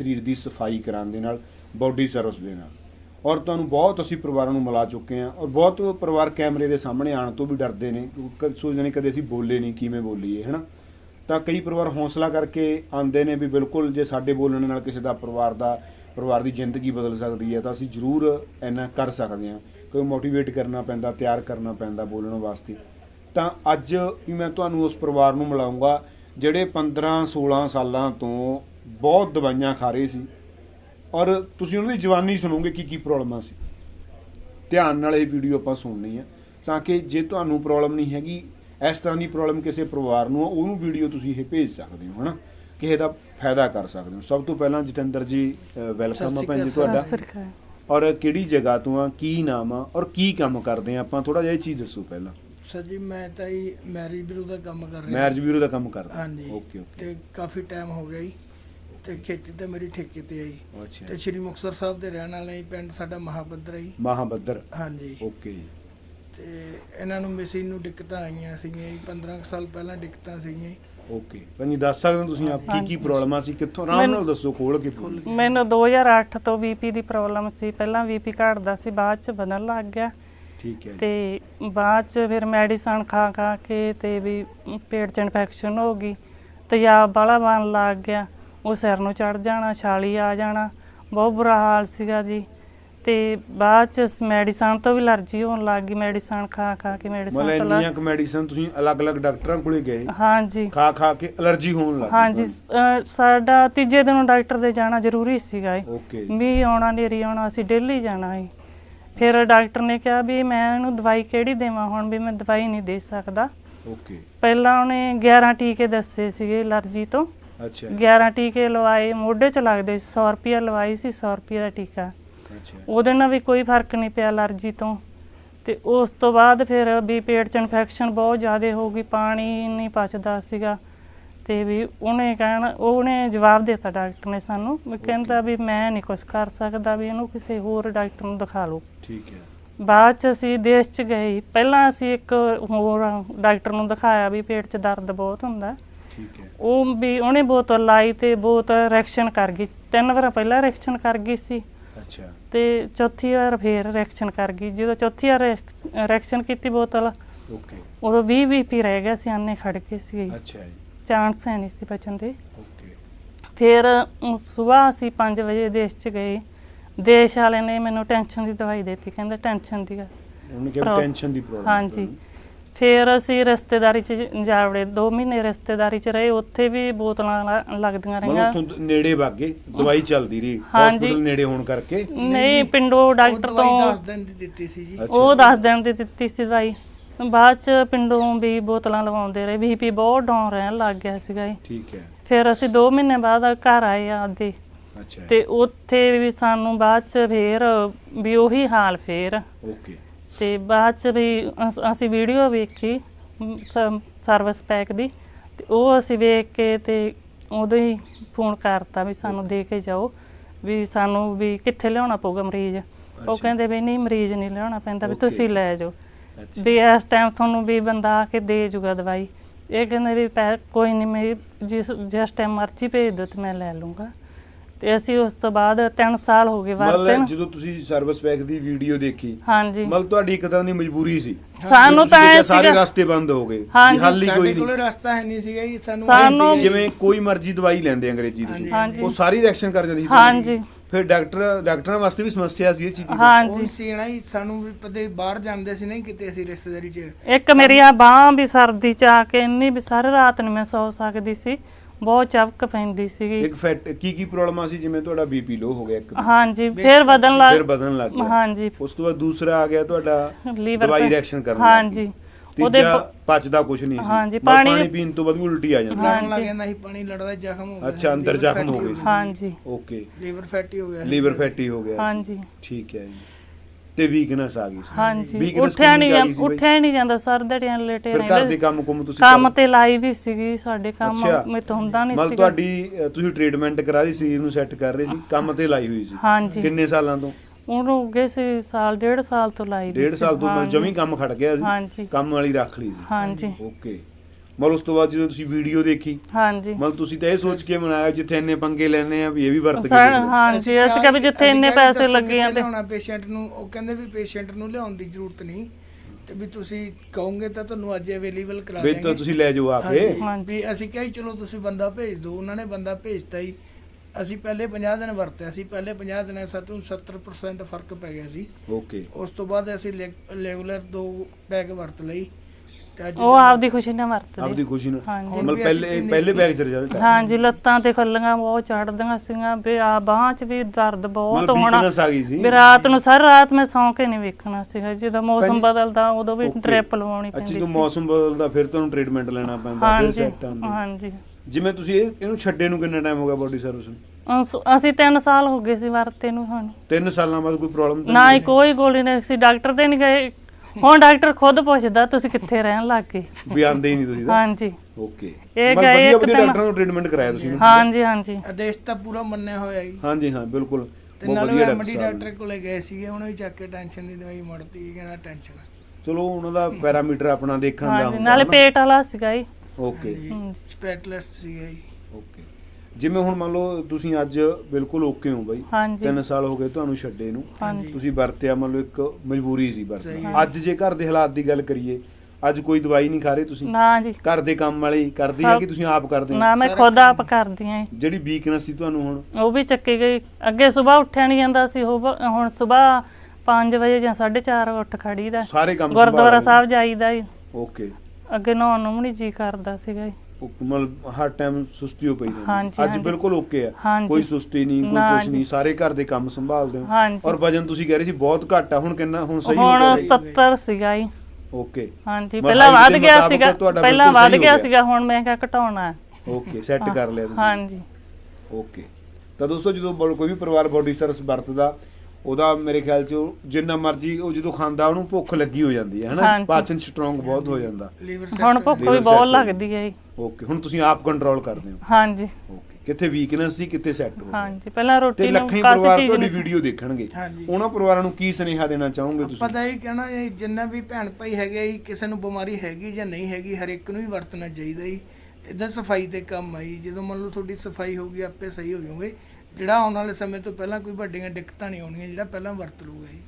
ਸਰੀਰ ਦੀ ਸਫ਼ਾਈ ਕਰਾਉਣ ਦੇ ਨਾਲ ਬਾਡੀ ਸਰਵਿਸ ਦੇ ਨਾਲ। ਔਰ ਤੁਹਾਨੂੰ ਬਹੁਤ ਅਸੀਂ ਪਰਿਵਾਰਾਂ ਨੂੰ ਮਿਲਾ ਚੁੱਕੇ ਹਾਂ ਔਰ ਬਹੁਤ ਪਰਿਵਾਰ ਕੈਮਰੇ ਦੇ ਸਾਹਮਣੇ ਆਉਣ ਤੋਂ ਵੀ ਡਰਦੇ ਨੇ ਕ- ਸੋਚਦੇ ਨੇ ਕਦੇ ਅਸੀਂ ਬੋਲੇ ਨਹੀਂ, ਕਿਵੇਂ ਬੋਲੀਏ, ਹਨਾ? ਤਾਂ ਕਈ ਪਰਿਵਾਰ ਹੌਸਲਾ ਕਰਕੇ ਆਉਂਦੇ ਨੇ ਵੀ ਬਿਲਕੁਲ ਜੇ ਸਾਡੇ ਬੋਲਣ ਨਾਲ ਕਿਸੇ ਦਾ ਪਰਿਵਾਰ ਦਾ, ਪਰਿਵਾਰ ਦੀ ਜ਼ਿੰਦਗੀ ਬਦਲ ਸਕਦੀ ਹੈ ਤਾਂ ਅਸੀਂ ਜ਼ਰੂਰ ਇੰਨਾ ਕਰ ਸਕਦੇ ਹਾਂ। ਕੋਈ ਮੋਟੀਵੇਟ ਕਰਨਾ ਪੈਂਦਾ, ਤਿਆਰ ਕਰਨਾ ਪੈਂਦਾ ਬੋਲਣ ਵਾਸਤੇ। ਤਾਂ ਅੱਜ ਵੀ ਮੈਂ ਤੁਹਾਨੂੰ ਉਸ ਪਰਿਵਾਰ ਨੂੰ ਮਿਲਾਉਂਗਾ ਜਿਹੜੇ 15 16 ਸਾਲਾਂ ਤੋਂ ਬਹੁਤ ਦਵਾਈਆਂ ਖਾ ਰਹੇ ਸੀ। ਔਰ ਤੁਸੀਂ ਉਹਨਾਂ ਦੀ ਜਵਾਨੀ ਸੁਣੋਗੇ ਕੀ ਕੀ ਪ੍ਰੋਬਲਮਾਂ ਸੀ। ਧਿਆਨ ਨਾਲ ਇਹ ਵੀਡੀਓ ਆਪਾਂ ਸੁਣਨੀ ਆ ਤਾਂ ਕਿ ਜੇ ਤੁਹਾਨੂੰ ਪ੍ਰੋਬਲਮ ਨਹੀਂ ਹੈਗੀ ਇਸ ਤਰ੍ਹਾਂ ਦੀ ਪ੍ਰੋਬਲਮ ਕਿਸੇ ਪਰਿਵਾਰ ਨੂੰ ਆ ਉਹਨੂੰ ਵੀਡੀਓ ਤੁਸੀਂ ਇਹ ਭੇਜ ਸਕਦੇ ਹੋ ਹਨਾ? ਕਿਸੇ ਦਾ ਫਾਇਦਾ ਕਰ ਸਕਦੇ ਹੋ। ਸਭ ਤੋਂ ਪਹਿਲਾਂ ਜਤਿੰਦਰ ਜੀ ਵੈਲਕਮ ਆ ਭੈਣ ਜੀ ਤੁਹਾਡਾ। ਔਰ ਕਿਹੜੀ ਜਗ੍ਹਾ ਤੋਂ ਆ ਕੀ ਨਾਮ ਆ ਔਰ ਕੀ ਕੰਮ ਕਰਦੇ ਆ ਆਪਾਂ? ਥੋੜਾ ਜਿਹਾ ਇਹ ਚੀਜ਼ ਦੱਸੋ ਪਹਿਲਾਂ। ਸਰ ਜੀ ਮੈਂ ਤਾਂ ਹੀ ਮੈਰਿਜ ਬਿਊਰੋ ਦਾ ਕੰਮ ਕਰ ਰਿਹਾ। ਮੈਰਿਜ ਬਿਊਰੋ ਦਾ ਕੰਮ ਕਰਦੇ। ਹਾਂਜੀ। ਓਕੇ ਓਕੇ ਤੇ ਕਾਫੀ ਟਾਈਮ ਹੋ ਗਿਆ ਜੀ। ਤੇ ਖੇਤੀ ਤੇ ਮੇਰੀ ਠੇਕੇ ਤੇ ਆਈ। ਅੱਛਾ। ਤੇ ਸ਼੍ਰੀ ਮੁਕਤਸਰ ਸਾਹਿਬ ਦੇ ਰਹਿਣ ਵਾਲੇ ਜੀ ਪਿੰਡ ਸਾਡਾ ਮਹਾਬੱਦਰ ਹੈ ਜੀ। ਮਹਾਬੱਦਰ? ਹਾਂਜੀ। ਓਕੇ ਜੀ। ਤੇ ਇਹਨਾਂ ਨੂੰ ਮਸ਼ੀਨ ਨੂੰ ਦਿੱਕਤਾਂ ਆਈਆਂ ਸੀਗੀਆਂ ਜੀ 15 ਕੁ ਸਾਲ ਪਹਿਲਾਂ ਦਿੱਕਤਾਂ ਸੀਗੀਆਂ ਜੀ। ਓਕੇ। ਭਾਜੀ ਦੱਸ ਸਕਦੇ ਹੋ ਤੁਸੀਂ ਆਪ ਕੀ ਕੀ। ਪ੍ਰੋਬਲਮ ਸੀ ਕਿੱਥੋਂ? ਆਰਾਮ ਨਾਲ ਦੱਸੋ ਖੋਲ ਕੇ। ਮੈਨੂੰ 2008 ਤੋਂ ਬੀਪੀ ਦੀ ਪ੍ਰੋਬਲਮ ਸੀ। ਪਹਿਲਾਂ ਬੀਪੀ ਘਟਦਾ ਸੀ ਬਾਅਦ ਚ ਵਧਣ ਲੱਗ ਗਿਆ। ਠੀਕ ਹੈ ਜੀ। ਤੇ ਬਾਅਦ ਚ ਫਿਰ ਮੈਡੀਸਨ ਖਾ ਖਾ ਕੇ ਤੇ ਵੀ ਪੇਟ ਚ ਇਨਫੈਕਸ਼ਨ ਹੋ ਗਈ। ਤੇਜ਼ਾਬ ਬਾਲਾ ਬਣ ਲੱਗ ਗਿਆ। ਉਹ ਸਿਰ ਨੂੰ ਚੜ ਜਾਣਾ ਛਾਲੀ ਆ ਜਾਣਾ। ਬਹੁਤ ਬੁਰਾ ਹਾਲ ਸੀਗਾ ਜੀ। ਤੇ ਬਾਅਦ ਚ ਮੈਡੀਸਨ ਤੋਂ ਵੀ ਅਲਰਜੀ ਹੋਣ ਲੱਗ ਗਈ। ਮੈਡੀਸਨ ਖਾ ਖਾ ਕੇ ਮੈਡੀਸਨ ਮਤਲਬ ਇੰਨੀਆਂ ਕੁ ਮੈਡੀਸਨ ਤੁਸੀਂ ਅਲੱਗ-ਅਲੱਗ ਡਾਕਟਰਾਂ ਕੋਲੇ ਗਏ। ਹਾਂਜੀ। ਖਾ ਖਾ ਕੇ ਅਲਰਜੀ ਹੋਣ ਲੱਗ ਗਈ। ਹਾਂਜੀ। ਸਾਡਾ ਤੀਜੇ ਦਿਨ ਡਾਕਟਰ ਦੇ ਜਾਣਾ ਜ਼ਰੂਰੀ ਸੀਗਾ ਓਕੇ ਮੀਂਹ ਆਉਣਾ ਨੇਰੀ ਆਉਣਾ ਅਸੀਂ ਡੇਲੀ ਜਾਣਾ ਹੈ ਫਿਰ ਡਾਕਟਰ ਨੇ ਕਿਹਾ ਵੀ ਮੈਂ ਇਹਨੂੰ ਦਵਾਈ ਕਿਹੜੀ ਦੇਵਾਂ? ਹੁਣ ਵੀ ਮੈਂ ਦਵਾਈ ਨਹੀਂ ਦੇ ਸਕਦਾ। ਓਕੇ। ਪਹਿਲਾਂ ਉਹਨੇ 11 ਟੀਕੇ ਦੱਸੇ ਸੀਗੇ ਅਲਰਜੀ ਤੋਂ। ਅੱਛਾ ਜੀ, 11 ਟੀਕੇ ਲਵਾਏ ਮੋਢੇ 'ਚ ਲੱਗਦੇ ਸੀ 100 ਰੁਪਿਆ ਲਵਾਈ ਸੀ 100 ਰੁਪਏ ਦਾ ਟੀਕਾ। ਅੱਛਾ। ਉਹਦੇ ਨਾਲ ਵੀ ਕੋਈ ਫ਼ਰਕ ਨਹੀਂ ਪਿਆ ਅਲਰਜੀ ਤੋਂ। ਤੇ ਉਸ ਤੋਂ ਬਾਅਦ ਫਿਰ ਵੀ ਪੇਟ 'ਚ ਇਨਫੈਕਸ਼ਨ ਬਹੁਤ ਜ਼ਿਆਦਾ ਹੋ ਗਈ ਪਾਣੀ ਨਹੀਂ ਪਚਦਾ ਸੀਗਾ। ਤੇ ਵੀ ਉਹਨੇ ਕਹਿਣ ਉਹਨੇ ਜਵਾਬ ਦਿੱਤਾ ਡਾਕਟਰ ਨੇ ਸਾਨੂੰ ਵੀ ਕਹਿੰਦਾ ਵੀ ਮੈਂ ਨਹੀਂ ਕੁਝ ਕਰ ਸਕਦਾ ਵੀ ਇਹਨੂੰ ਕਿਸੇ ਹੋਰ ਡਾਕਟਰ ਨੂੰ ਦਿਖਾ ਲਓ। ਠੀਕ ਹੈ। ਬਾਅਦ ਚ ਅਸੀਂ ਦੇਸ਼ ਚ ਗਏ ਪਹਿਲਾਂ ਅਸੀਂ ਇੱਕ ਹੋਰ ਡਾਕਟਰ ਨੂੰ ਦਿਖਾਇਆ ਵੀ ਪੇਟ 'ਚ ਦਰਦ ਬਹੁਤ ਹੁੰਦਾ। ਠੀਕ ਹੈ। ਉਹ ਵੀ ਉਹਨੇ ਬੋਤਲ ਲਾਈ ਤੇ ਬੋਤਲ ਰਿਐਕਸ਼ਨ ਕਰ ਗਈ। ਤਿੰਨ ਵਾਰ ਪਹਿਲਾਂ ਰਿਐਕਸ਼ਨ ਕਰ ਗਈ ਸੀ। ਅੱਛਾ। ਤੇ ਚੌਥੀ ਵਾਰ ਫੇਰ ਰਿਐਕਸ਼ਨ ਕਰ ਗਈ। ਜਦੋਂ ਚੌਥੀ ਵਾਰ ਰਿਐਕਸ਼ਨ ਕੀਤੀ ਬੋਤਲ ਓਕੇ ਉਦੋਂ 20 ਬੀਪੀ ਰਹਿ ਗਿਆ ਸੀ ਆਨੇ ਖੜ ਕੇ ਸੀ ਅੱਛਾ ਜੀ। ਚਾਂਸ ਹੈ ਨਹੀਂ ਸੀ ਬਚਣ ਦੇ। ਓਕੇ ਫਿਰ ਸਵੇਰ ਅਸੀਂ 5 ਵਜੇ ਦੇਸ਼ ਚ ਗਏ। ਦੇਸ਼ ਵਾਲੇ ਨੇ ਮੈਨੂੰ ਟੈਨਸ਼ਨ ਦੀ ਦਵਾਈ ਦਿੱਤੀ। ਕਹਿੰਦੇ ਟੈਨਸ਼ਨ ਦੀ। ਉਹਨੇ ਕਿਹਾ ਟੈਨਸ਼ਨ ਦੀ ਪ੍ਰੋਬਲਮ ਹਾਂਜੀ। ਫਿਰ ਅਸੀਂ ਰਿਸ਼ਤੇਦਾਰੀ ਚ ਜਾਵੜੇ 2 ਮਹੀਨੇ ਰਿਸ਼ਤੇਦਾਰੀ ਚ ਰਹੇ ਉੱਥੇ ਵੀ ਬੋਤਲਾਂ ਲ- ਲੱਗਦੀਆਂ ਮਤਲਬ ਰਹੀਆਂ। ਉੱਥੋਂ ਨੇੜੇ ਵਾਗੇ ਦਵਾਈ ਚੱਲਦੀ ਰਹੀ ਹਾਂਜੀ। ਹਸਪੀਟਲ ਨੇੜੇ ਹੋਣ ਕਰਕੇ। ਨਹੀਂ ਪਿੰਡੋਂ ਉਹ ਡਾਕਟਰ ਦਵਾਈ ਤੋਂ 10 ਦਿਨ ਦੀ ਦਿੱਤੀ ਸੀ ਜੀ। ਅੱਛਾ। ਉਹ 10 ਦਿਨ ਦੀ ਦਿੱਤੀ ਸੀ ਦਵਾਈ। ਬਾਅਦ ਚ ਪਿੰਡੋਂ ਵੀ ਬੋਤਲਾਂ ਲਵਾਉਂਦੇ ਰਹੇ ਬੀਪੀ ਬਹੁਤ ਡਾਊਨ ਰਹਿਣ ਲੱਗ ਗਿਆ ਸੀਗਾ ਜੀ। ਠੀਕ ਹੈ। ਫਿਰ ਅਸੀਂ 2 ਮਹੀਨੇ ਬਾਅਦ ਘਰ ਆਏ ਆਪਦੇ ਅੱਛਾ। ਤੇ ਉੱਥੇ ਵੀ ਸਾਨੂੰ ਬਾਅਦ ਚ ਫੇਰ ਵੀ ਉਹੀ ਹਾਲ ਫੇਰ। ਓਕੇ। ਤੇ ਬਾਅਦ ਚ ਵੀ ਅਸ- ਅਸੀਂ ਵੀਡੀਓ ਵੇਖੀ ਸਰਵਿਸ ਪੈਕ ਦੀ ਤੇ ਉਹ ਅਸੀਂ ਵੇਖ ਕੇ ਤੇ ਉਦੋਂ ਹੀ ਫੋਨ ਕਰਤਾ ਵੀ ਸਾਨੂੰ ਦੇ ਕੇ ਜਾਓ ਵੀ ਸਾਨੂੰ ਵੀ ਕਿੱਥੇ ਲਿਆਉਣਾ ਪਊਗਾ ਮਰੀਜ਼। ਉਹ ਅੱਛਾ। ਕਹਿੰਦੇ ਵੀ ਨਹੀਂ ਮਰੀਜ਼ ਨਹੀਂ ਲਿਆਉਣਾ ਪੈਂਦਾ ਵੀ Okay. ਤੁਸੀਂ ਲੈ ਜਾਓ। ਅੱਛਾ। ਵੀ ਇਸ ਟਾਈਮ ਤੁਹਾਨੂੰ ਵੀ ਬੰਦਾ ਆ ਕੇ ਦੇ ਜੂਗਾ ਦਵਾਈ। ਇਹ ਕਹਿੰਦੇ ਵੀ ਪੈ ਕੋਈ ਨਹੀਂ ਮੇਰੀ ਜਿਸ ਜਿਸ ਟਾਈਮ ਮਰਜ਼ੀ ਭੇਜ ਦਿਓ ਤੇ ਮੈਂ ਲੈ ਲੂੰਗਾ ਤੇ ਅਸੀਂ ਉਸ ਤੋਂ ਬਾਅਦ 3 ਸਾਲ ਹੋ ਗਏ ਵਰਤੇ ਮਤਲਬ। ਜਦੋਂ ਤੁਸੀਂ ਸਰਵਿਸ ਪੈਕ ਦੀ ਵੀਡੀਓ ਦੇਖੀ ਹਾਂਜੀ। ਮਤਲਬ ਤੁਹਾਡੀ ਇੱਕ ਤਰ੍ਹਾਂ ਦੀ ਮਜਬੂਰੀ ਸੀ। ਸਾਨੂੰ ਤਾਂ ਐਂ ਸਾਰੇ ਰਸਤੇ ਬੰਦ ਹੋ ਗਏ ਹੱਲ ਹੀ ਕੋਈ ਕੋਲੇ ਰਸਤਾ ਹੈ ਨਹੀਂ ਸੀਗਾ ਜੀ ਸਾਨੂੰ ਇਹ ਜਿਵੇਂ ਕੋਈ ਮਰਜ਼ੀ ਦਵਾਈ ਲੈਂਦੇ ਅੰਗਰੇਜ਼ੀ ਦੀ। ਉਹ ਸਾਰੀ ਰਿਐਕਸ਼ਨ ਕਰ ਜਾਂਦੀ ਸੀ। ਹਾਂਜੀ। ਫਿਰ ਡਾਕਟਰ ਡਾਕਟਰਾਂ ਵਾਸਤੇ ਵੀ ਸਮੱਸਿਆ ਸੀ ਇਹ ਚੀਜ਼ ਦੀ। ਉਹ ਹਾਂਜੀ ਸੀ ਨਾ ਜੀ ਸਾਨੂੰ ਵੀ ਪਤੇ ਬਾਹਰ ਜਾਂਦੇ ਸੀ ਨਹੀਂ ਕਿਤੇ ਅਸੀਂ ਰਿਸ਼ਤੇਦਾਰੀ 'ਚ। ਇੱਕ ਮੇਰੀ ਆ ਬਾਹ ਵੀ ਸਰਦੀ ਚ ਆ ਕੇ ਇੰਨੀ ਵੀ ਸਾਰੀ ਰਾਤ ਨਹੀਂ ਮੈਂ ਸੌ ਸਕਦੀ ਸੀ ਬਹੁਤ ਚਵਕ ਪੈਂਦੀ ਸੀਗੀ। ਇੱਕ ਫੈਟ ਕੀ ਕੀ ਪ੍ਰੋਬਲਮਾਂ ਸੀ? ਜਿਵੇਂ ਤੁਹਾਡਾ ਬੀਪੀ ਲੋ ਹੋ ਗਿਆ ਇੱਕ ਦਿਨ, ਹਾਂਜੀ ਫਿਰ ਵਧਣ ਫਿਰ ਲੱਗ ਵਧਣ ਲੱਗ ਗਿਆ। ਹਾਂਜੀ ਉਸ ਤੋਂ ਬਾਅਦ ਦੂਸਰਾ ਆ ਗਿਆ ਤੁਹਾਡਾ ਲੀਵਰ ਦਵਾਈ ਰਿਐਕਸ਼ਨ ਕਰਨ ਲੱਗ ਹਾਂਜੀ ਗਈ। ਉਹਦੇ ਤੀਜਾ ਪਚਦਾ ਕੁਝ ਨਹੀਂ ਸੀ। ਹਾਂਜੀ, ਬਸ ਪਾਣੀ- ਪਾਣੀ ਪੀਣ ਤੋਂ ਬਾਅਦ ਵੀ ਉਲਟੀ ਆ ਜਾਂਦੀ। ਲਾਣ ਲੱਗ। ਜਾਂਦਾ ਸੀ ਪਾਣੀ ਲੜਦਾ ਜ਼ਖਮ ਹੋ ਗਿਆ ਅੱਛਾ, ਅੰਦਰ ਜ਼ਖਮ ਹੋ ਗਏ ਸੀ। ਹਾਂਜੀ। ਓਕੇ। ਲੀਵਰ ਫੈਟੀ ਹੋ ਗਿਆ ਸੀ। ਲੀਵਰ ਫੈਟੀ ਹੋ ਗਿਆ। ਹਾਂਜੀ। ਠੀਕ ਹੈ ਜੀ। ਤੇ ਵੀਕਨੈਸ ਆ ਗਈ ਸੀ। ਹਾਂਜੀ। Weakness ਉੱਠਿਆ ਕਿੰਨੀ ਨਹੀਂ ਕੁ ਆ ਜਾਂ- ਗਈ ਸੀ ਬਾਈ? ਉੱਠਿਆ ਨਹੀਂ ਜਾਂਦਾ ਸਰ ਦੜੀਆਂ ਲੇਟੇ ਫਿਰ ਘਰ ਦੇ ਰਹਿੰਦੇ ਕੰਮ ਕੁਮ ਤੁਸੀਂ ਕੰਮ ਕਰ- ਤੇ ਲਾਈ ਵੀ ਸੀਗੀ ਸਾਡੇ ਕੰਮ ਅੱਛਾ। ਮੇਥੋਂ ਹੁੰਦਾ ਨਹੀਂ ਮਤਲਬ ਸੀਗਾ। ਤੁਹਾਡੀ ਅ, ਤੁਸੀਂ ਟ੍ਰੀਟਮੈਂਟ ਕਰਾ ਰਹੀ ਸਰੀਰ ਨੂੰ ਸੈੱਟ ਕਰ ਰਹੇ ਸੀ ਕੰਮ ਤੇ ਲਾਈ ਹੋਈ ਸੀ। ਹਾਂਜੀ। ਕਿੰਨੇ ਸਾਲਾਂ ਤੋਂ? ਉਹਨੂੰ ਹੋ ਗਏ ਸੀ ਸਾਲ ਡੇਢ ਸਾਲ ਤੋਂ ਲਾਈ ਡੇਢ। ਸਾਲ ਤੋਂ ਹਾਂਜੀ। ਜਮੀ ਕੰਮ ਖੜ ਗਿਆ ਸੀ। ਹਾਂਜੀ। ਕੰਮ ਵਾਲੀ ਰੱਖ ਲਈ ਸੀ। ਹਾਂਜੀ। ਓਕੇ। ਮਤਲਬ ਉਸ ਤੋਂ ਬਾਅਦ ਜਦੋਂ ਤੁਸੀਂ ਵੀਡੀਓ ਦੇਖੀ ਹਾਂਜੀ। ਮਤਲਬ ਤੁਸੀਂ ਤਾਂ ਇਹ ਸੋਚ ਕੇ ਮਨਾਇਆ ਜਿੱਥੇ ਇੰਨੇ ਪੰਗੇ ਲੈਣੇ ਆ ਵੀ ਇਹ ਵੀ ਵਰਤ ਕੇ ਸਰ ਦੇਖੋ। ਹਾਂਜੀ ਅਸੀਂ ਕਿਹਾ ਵੀ ਜਿੱਥੇ ਇੰਨੇ ਪੈਸੇ ਲੱਗੇ ਆ ਤੇ ਲਿਆਉਣਾ ਪੇਸ਼ੈਂਟ ਨੂੰ ਉਹ ਕਹਿੰਦੇ ਵੀ ਪੇਸ਼ੈਂਟ ਨੂੰ ਲਿਆਉਣ ਦੀ ਜ਼ਰੂਰਤ ਨਹੀਂ ਤੇ ਵੀ ਤੁਸੀਂ ਕਹੋਗੇ ਤਾਂ ਤੁਹਾਨੂੰ ਅੱਜ ਅਵੇਲੇਬਲ ਕਰਾ ਵੀ ਤੁਸੀਂ ਲੈ ਜਾਓ ਆ ਕੇ। ਹਾਂਜੀ। ਵੀ ਅਸੀਂ ਕਿਹਾ ਜੀ ਚਲੋ ਤੁਸੀਂ ਬੰਦਾ ਭੇਜ ਦਿਓ। ਉਹਨਾਂ ਨੇ ਬੰਦਾ ਭੇਜਤਾ ਹੀ ਅਸੀਂ ਪਹਿਲੇ 50 ਦਿਨ ਵਰਤਿਆ ਸੀ ਪਹਿਲੇ 50 ਦਿਨਾਂ ਸਾਨੂੰ 70% ਫ਼ਰਕ ਪੈ ਗਿਆ ਸੀ। ਓਕੇ। ਉਸ ਤੋਂ ਬਾਅਦ ਅਸੀਂ ਰੈਗੂਲਰ ਦੋ ਪੈਕ ਵਰਤ ਲਈ ਤੇ ਅੱਜ ਉਹ ਆਪਦੀ ਖੁਸ਼ੀ ਨਾਲ ਵਰਤਦੇ ਆਪਦੀ ਖੁਸ਼ੀ ਨਾਲ। ਹਾਂਜੀ। ਮਤਲਬ ਪਹਿਲੇ ਪਹਿਲੇ ਬੈਗ ਚ ਰਿਜ਼ਲਟ ਹਾਂਜੀ ਲੱਤਾਂ ਤੇ ਖੱਲੀਆਂ ਬਹੁਤ ਚੜਦੀਆਂ ਸੀਗੀਆਂ ਵੀ ਆ ਬਾਹਾਂ 'ਚ ਵੀ ਦਰਦ ਬਹੁਤ ਮਤਲਬ ਹੋਣਾ। ਵੀਕਨੈਸ ਆ ਗਈ ਸੀ। ਵੀ ਰਾਤ ਨੂੰ ਸਾਰੀ ਰਾਤ ਮੈਂ ਸੌਂ ਕੇ ਨਹੀਂ ਵੇਖਣਾ ਸੀਗਾ ਜਦੋਂ ਮੌਸਮ ਬਦਲਦਾ ਉਦੋਂ ਵੀ. ਟ੍ਰਿਪ ਲਵਾਉਣੀ ਅੱਛਾ ਪੈਂਦੀ ਜਦੋਂ ਸੀ। ਮੌਸਮ ਬਦਲਦਾ ਫਿਰ ਤੁਹਾਨੂੰ ਟ੍ਰੀਟਮੈਂਟ ਲੈਣਾ ਪੈਂਦਾ ਫਿਰ ਹਾਂਜੀ ਸੈੱਟ ਆਉਂਦੀ। ਹਾਂਜੀ। ਜਿਵੇਂ ਤੁਸੀਂ ਇਹ ਇਹਨੂੰ ਛੱਡੇ ਨੂੰ ਕਿੰਨਾ ਟਾਈਮ ਹੋ ਗਿਆ ਬੋਡੀ ਸਰਵਿਸ ਨੂੰ? ਅਸ- ਅਸੀਂ 3 ਸਾਲ ਹੋ ਗਏ ਸੀ ਵਰਤੇ ਨੂੰ ਹੁਣ। 3 ਸਾਲਾਂ ਬਾਅਦ ਕੋਈ ਪ੍ਰੋਬਲਮ ਤਾਂ ਨਾ ਹੀ ਕੋਈ ਗੋਲੀ ਨਹੀਂ ਸੀ ਡਾਕਟਰ ਦੇ ਨਹੀਂ ਗਏ। ਹੁਣ ਡਾਕਟਰ ਖੁਦ ਪੁੱਛਦਾ ਤੁਸੀਂ ਕਿੱਥੇ ਰਹਿਣ ਲੱਗ ਗਏ? ਵੀ ਆਂਦੇ ਹੀ ਨਹੀਂ ਤੁਸੀਂ ਤਾਂ? ਹਾਂਜੀ। ਓਕੇ ਇਹ ਗਏ ਵਧੀਆ ਇੱਕ ਵਧੀਆ ਦਿਨ- ਡਾਕਟਰਾਂ ਨੂੰ ਟ੍ਰੀਟਮੈਂਟ ਕਰਾਇਆ ਤੁਸੀਂ। ਹਾਂਜੀ ਹਾਂਜੀ। ਆਦੇਸ਼ ਤਾਂ ਪੂਰਾ ਮੰਨਿਆ ਹੋਇਆ ਜੀ। ਹਾਂਜੀ ਹਾਂ ਬਿਲਕੁਲ। ਤੇ ਬਹੁਤ ਨਾਲ ਵਧੀਆ ਐਮਡੀ ਡਾਕਟਰ ਸਾਹਿਬ ਡਾਕਟਰ ਨੇ। ਕੋਲੇ ਗਏ ਸੀਗੇ ਉਹਨੇ ਵੀ ਚੱਕ ਕੇ ਟੈਨਸ਼ਨ ਦੀ ਦਵਾਈ ਮੜਤੀ ਕਹਿੰਦਾ ਟੈਨਸ਼ਨ ਚਲੋ ਉਹਨਾਂ ਦਾ ਪੈਰਾਮੀਟਰ ਆਪਣਾ ਦੇਖਣ ਦਾ ਹਾਂਜੀ ਹੁੰਦਾ ਨਾਲੇ ਨਾ। ਪੇਟ ਵਾਲਾ ਸੀਗਾ ਜੀ। ਓਕੇ ਹਮ। ਸਪੈਟਲਿਸਟ ਸੀਗਾ ਜੀ। ਓਕੇ ਜਿਵੇਂ ਹੁਣ ਮੰਨ ਲਓ ਤੁਸੀਂ ਅੱਜ ਬਿਲਕੁਲ ਓਕੇ ਹੋ ਬਾਈ। ਹਾਂਜੀ। 3 ਸਾਲ ਹੋ ਗਏ ਤੁਹਾਨੂੰ ਛੱਡੇ ਨੂੰ। ਤੁਸੀਂ ਵਰਤਿਆ ਮੰਨ ਲਓ ਇੱਕ ਮਜਬੂਰੀ ਸੀ ਵਰਤਣਾ। ਅੱਜ ਜੇ ਘਰ ਦੇ ਹਾਲਾਤ ਦੀ ਗੱਲ ਕਰੀਏ ਅੱਜ ਕੋਈ ਦਵਾਈ ਨਹੀਂ ਖਾ ਰਹੇ ਤੁਸੀਂ? ਨਾ ਜੀ। ਘਰ ਦੇ ਕੰਮ ਵਾਲੇ ਕਰਦੇ ਆ ਕਿ ਤੁਸੀਂ ਆਪ ਕਰਦੇ ਨਾ ਹੋ ਮੈਂ ਸਾਰਾ ਖੁਦ ਆਪ ਕਰਦੀ ਆਂ ਜਿਹੜੀ ਵੀਕਨੈਸ ਸੀ ਤੁਹਾਨੂੰ ਹੁਣ? ਉਹ ਵੀ ਚੱਕੀ ਗਈ। ਅੱਗੇ ਸਵੇਰ ਉੱਠਿਆ ਨਹੀਂ ਜਾਂਦਾ ਸੀ ਹੁਣ ਸਵੇਰ 5 ਵਜੇ ਜਾਂ 4:30 ਉੱਠ ਖੜੀਦਾ। ਸਾਰੇ ਕੰਮ ਗੁਰਦੁਆਰਾ ਸਾਹਿਬ ਜਾਈਦਾ। ਓਕੇ ਅੱਗੇ ਨਹਾਉਣ ਨੂੰ ਵੀ ਨਹੀਂ ਜੀ ਕਰਦਾ ਸੀਗਾ ਜੀ। ਹਰ ਟਾਈਮ ਸੁਸਤੀ ਹੋ ਪਈ ਰਹਿੰਦੀ ਸੀ। ਅੱਜ ਹਾਂਜੀ। ਬਿਲਕੁਲ ਓਕੇ ਆ। ਹਾਂਜੀ। ਕੋਈ ਸੁਸਤੀ ਨਹੀਂ ਕੋਈ ਨਾ ਕੁਝ ਜੀ। ਨਹੀਂ ਸਾਰੇ ਘਰ ਦੇ ਕੰਮ ਸੰਭਾਲਦੇ ਹੋ ਹਾਂਜੀ। ਔਰ ਵਜਨ ਤੁਸੀਂ ਕਹਿ ਰਹੇ ਸੀ ਬਹੁਤ ਘੱਟ ਆ ਹੁਣ ਕਿੰਨਾ ਹੁਣ ਸਹੀ ਹੋ ਹੁਣ ਗਿਆ। 77 ਸੀਗਾ ਜੀ। ਓਕੇ ਹਾਂਜੀ ਪਹਿਲਾਂ height ਵੱਧ ਦੇ ਗਿਆ ਮੁਤਾਬਕ ਸੀਗਾ ਤੁਹਾਡਾ ਪਹਿਲਾਂ ਬਿਲਕੁਲ ਵੱਧ ਸਹੀ ਹੋ ਗਿਆ ਗਿਆ। ਸੀਗਾ ਹੁਣ ਮੈਂ ਕਿਹਾ ਘਟਾਉਣਾ ਹੈ। ਓਕੇ ਸੈੱਟ ਕਰ ਲਿਆ ਤੁਸੀਂ। ਹਾਂਜੀ। ਓਕੇ ਤਾਂ ਦੋਸਤੋ ਜਦੋਂ ਬ- ਕੋਈ ਵੀ ਪਰਿਵਾਰ ਬੋਡੀ ਸਰਵਿਸ ਵਰਤਦਾ ਉਹਦਾ ਮੇਰੇ ਖਿਆਲ 'ਚ ਉਹ ਜਿੰਨਾ ਮਰਜ਼ੀ ਉਹ ਜਦੋਂ ਖਾਂਦਾ ਉਹਨੂੰ ਭੁੱਖ ਲੱਗੀ ਹੋ ਜਾਂਦੀ ਹੈ ਹਨਾ? ਹਾਂਜੀ। ਪਾਚਨ ਸਟਰੋਂਗ ਬਹੁਤ ਹੋ ਜਾਂਦਾ। ਹੁਣ ਭੁੱਖ liver ਵੀ set ਬਹੁਤ ਹੋ ਲੱਗਦੀ ਹੈ ਜੀ। ਓਕੇ ਹੁਣ ਤੁਸੀਂ ਆਪ ਕੰਟਰੋਲ ਕਰਦੇ ਹੋ। ਹਾਂਜੀ। ਓਕੇ ਕਿੱਥੇ ਵੀਕਨੈਸ ਸੀ ਕਿੱਥੇ ਸੈੱਟ ਹੋ ਗਿਆ ਹਾਂਜੀ ਪਹਿਲਾਂ ਤੇ ਰੋਟੀ ਨੂੰ ਲੱਖਾਂ ਹੀ ਕਾਸੀ ਪਰਿਵਾਰ ਚੀਜ਼ ਤੁਹਾਡੀ ਵੀਡੀਓ ਦੇਖਣਗੇ। ਹਾਂਜੀ। ਉਹਨਾਂ ਪਰਿਵਾਰਾਂ ਨੂੰ ਕੀ ਸੁਨੇਹਾ ਦੇਣਾ ਚਾਹੋਗੇ ਤੁਸੀਂ? ਪਤਾ ਹੀ ਕਹਿਣਾ ਇਹ ਜਿੰਨਾ ਵੀ ਭੈਣ ਭਾਈ ਹੈਗੇ ਜੀ ਕਿਸੇ ਨੂੰ ਬਿਮਾਰੀ ਹੈਗੀ ਜਾਂ ਨਹੀਂ ਹੈਗੀ ਹਰ ਇੱਕ ਨੂੰ ਹੀ ਵਰਤਣਾ ਚਾਹੀਦਾ ਜੀ। ਇਦਾਂ ਸਫ਼ਾਈ ਤੇ ਕੰਮ ਆ ਜੀ। ਜਦੋਂ ਮੰਨ ਲਓ ਤੁਹਾਡੀ ਸਫ਼ਾਈ ਹੋਊਗੀ ਆਪੇ ਸਹੀ ਹੋ ਜਾਓਗੇ। ਜਿਹੜਾ ਆਉਣ ਵਾਲੇ ਸਮੇਂ ਤੋਂ ਪਹਿਲਾਂ ਕੋਈ ਵੱਡੀਆਂ ਦਿੱਕਤਾਂ ਨਹੀਂ ਆਉਣੀਆਂ ਜਿਹੜਾ ਪਹਿਲਾਂ ਵਰਤ ਲੂਗਾ ਜੀ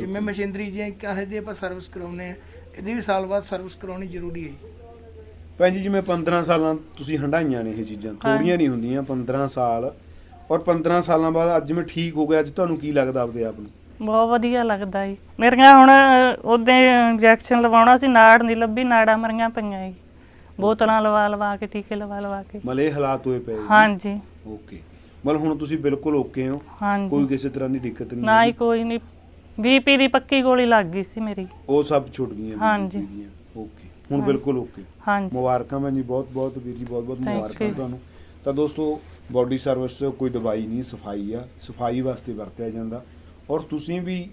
ਜਿਵੇਂ ਮਸ਼ੀਨਰੀ ਜੀ ਕਾਹੇ ਦੀ ਆਪਾਂ ਸਰਵਿਸ ਕਰਾਉਨੇ ਆ ਇਹਦੀ ਵੀ ਸਾਲ ਬਾਅਦ ਸਰਵਿਸ ਕਰਾਉਣੀ ਜ਼ਰੂਰੀ ਹੈ ਜੀ। ਭੈਣ ਜੀ ਜਿਵੇਂ 15 ਸਾਲਾਂ ਤੁਸੀਂ ਹੰਡਾਈਆਂ ਨੇ ਇਹ ਚੀਜ਼ਾਂ ਥੋੜੀਆਂ ਨਹੀਂ ਹੁੰਦੀਆਂ 15 ਸਾਲ। ਔਰ 15 ਸਾਲਾਂ ਬਾਅਦ ਅੱਜ ਮੈਂ ਠੀਕ ਹੋ ਗਿਆ ਅੱਜ ਤੁਹਾਨੂੰ ਕੀ ਲੱਗਦਾ ਆਪਦੇ ਆਪ ਨੂੰ? ਬਹੁਤ ਵਧੀਆ ਲੱਗਦਾ ਜੀ। ਮੇਰੀਆਂ ਹੁਣ ਉਹਦੇ ਇੰਜੈਕਸ਼ਨ ਲਵਾਉਣਾ ਸੀ ਨਾੜ ਨਹੀਂ ਲੱਭੀ ਨਾੜਾਂ ਮਰੀਆਂ ਪਈਆਂ ਜੀ। ਬੋਤਲਾਂ ਲਵਾ ਲਵਾ ਕੇ ਟੀਕੇ ਲਵਾ ਲਵਾ ਕੇ। ਇਹ ਹਾਲਾਤ ਹੋਏ ਪਏ। ਹਾਂਜੀ। ਓਕੇ ਮਤਲਬ ਹੁਣ ਤੁਸੀਂ ਬਿਲਕੁਲ ਓਕੇ ਹੋ ਕੋਈ ਹਾਂਜੀ ਕਿਸੇ ਤਰ੍ਹਾਂ ਦੀ ਦਿੱਕਤ ਨਹੀਂ ਨਾ ਹੀ ਹੈਗੀ। ਕੋਈ ਨਹੀਂ। ਬੀਪੀ ਦੀ ਪੱਕੀ ਗੋਲੀ ਲੱਗ ਗਈ ਸੀ ਮੇਰੀ। ਉਹ ਸਭ ਛੁੱਟ ਗਈਆਂ ਹਾਂਜੀ। ਓਕੇ ਹੁਣ ਬਿਲਕੁਲ ਓਕੇ ਹਾਂਜੀ। ਮੁਬਾਰਕਾਂ ਭੈਣ ਜੀ ਬਹੁਤ ਬਹੁਤ ਵੀਰ ਜੀ ਬਹੁਤ ਬਹੁਤ Thank ਮੁਬਾਰਕਾਂ you. ਤੁਹਾਨੂੰ। ਤਾਂ ਦੋਸਤੋ ਬਾਡੀ ਸਰਵਿਸ ਕੋਈ ਦਵਾਈ ਨਹੀਂ ਸਫ਼ਾਈ ਆ। ਸਫ਼ਾਈ ਵਾਸਤੇ ਵਰਤਿਆ ਜਾਂਦਾ। ਔਰ ਤੁਸੀਂ ਵੀ